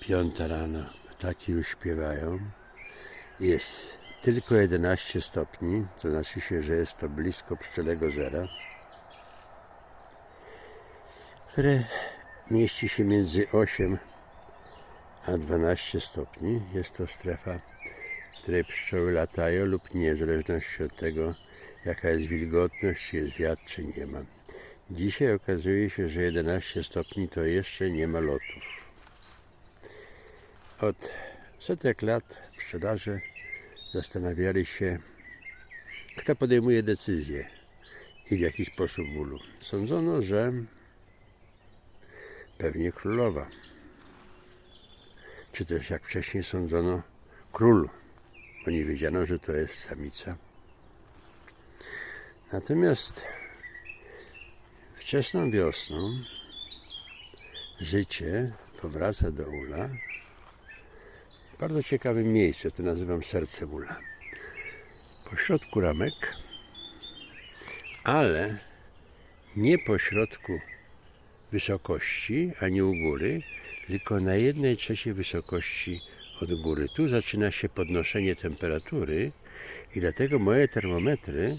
Piąta rano, ptaki już śpiewają. Jest tylko 11 stopni, to znaczy się, że jest to blisko pszczelego zera, które mieści się między 8 a 12 stopni. Jest to strefa, w której pszczoły latają lub nie, w zależności od tego, jaka jest wilgotność, czy jest wiatr, czy nie ma. Dzisiaj okazuje się, że 11 stopni to jeszcze nie ma lotów. Od setek lat pszczelarze zastanawiali się, kto podejmuje decyzję i w jaki sposób w ulu. Sądzono, że pewnie królowa. Czy też jak wcześniej sądzono król, bo nie wiedziano, że to jest samica. Natomiast wczesną wiosną życie powraca do ula bardzo ciekawym miejscu, to nazywam serce ula. Po środku ramek, ale nie po środku wysokości, ani u góry, tylko na jednej trzeciej wysokości od góry. Tu zaczyna się podnoszenie temperatury i dlatego moje termometry,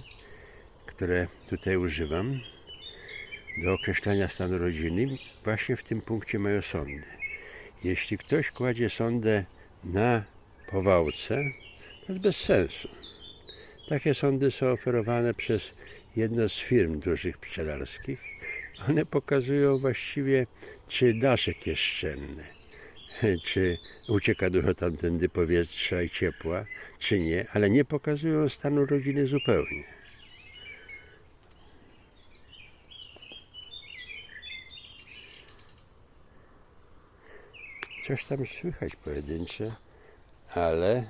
które tutaj używam do określania stanu rodziny, właśnie w tym punkcie mają sondy. Jeśli ktoś kładzie sondę na powałce, to jest bez sensu. Takie sondy są oferowane przez jedną z firm dużych pszczelarskich. One pokazują właściwie, czy daszek jest szczelny, czy ucieka dużo tamtędy powietrza i ciepła, czy nie, ale nie pokazują stanu rodziny zupełnie. Coś tam słychać pojedyncze, ale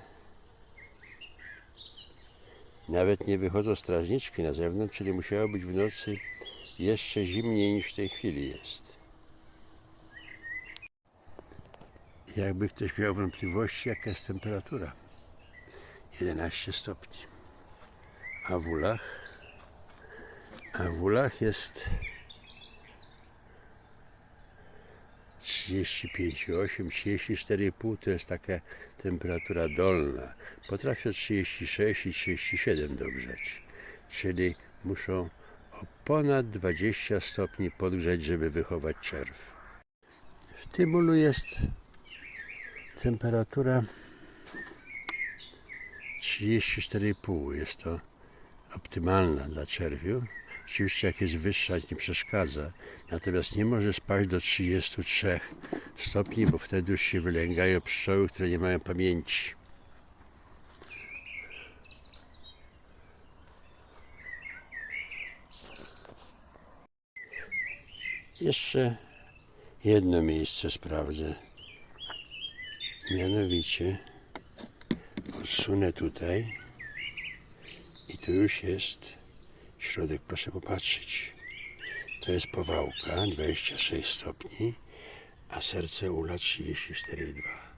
nawet nie wychodzą strażniczki na zewnątrz, czyli musiało być w nocy jeszcze zimniej niż w tej chwili jest. Jakby ktoś miał wątpliwości, jaka jest temperatura. 11 stopni. A w ulach? A w ulach jest 35,8, 34,5 to jest taka temperatura dolna. Potrafią 36 i 37 dogrzeć. Czyli muszą o ponad 20 stopni podgrzać, żeby wychować czerw. W tym ulu jest temperatura 34,5. Jest to optymalna dla czerwiu. Oczywiście jak jest wyższa nie przeszkadza, natomiast nie może spaść do 33 stopni, bo wtedy już się wylęgają pszczoły, które nie mają pamięci. Jeszcze jedno miejsce sprawdzę. Mianowicie odsunę tutaj i tu już jest środek, proszę popatrzeć. To jest powałka 26 stopni, a serce ula 34,2.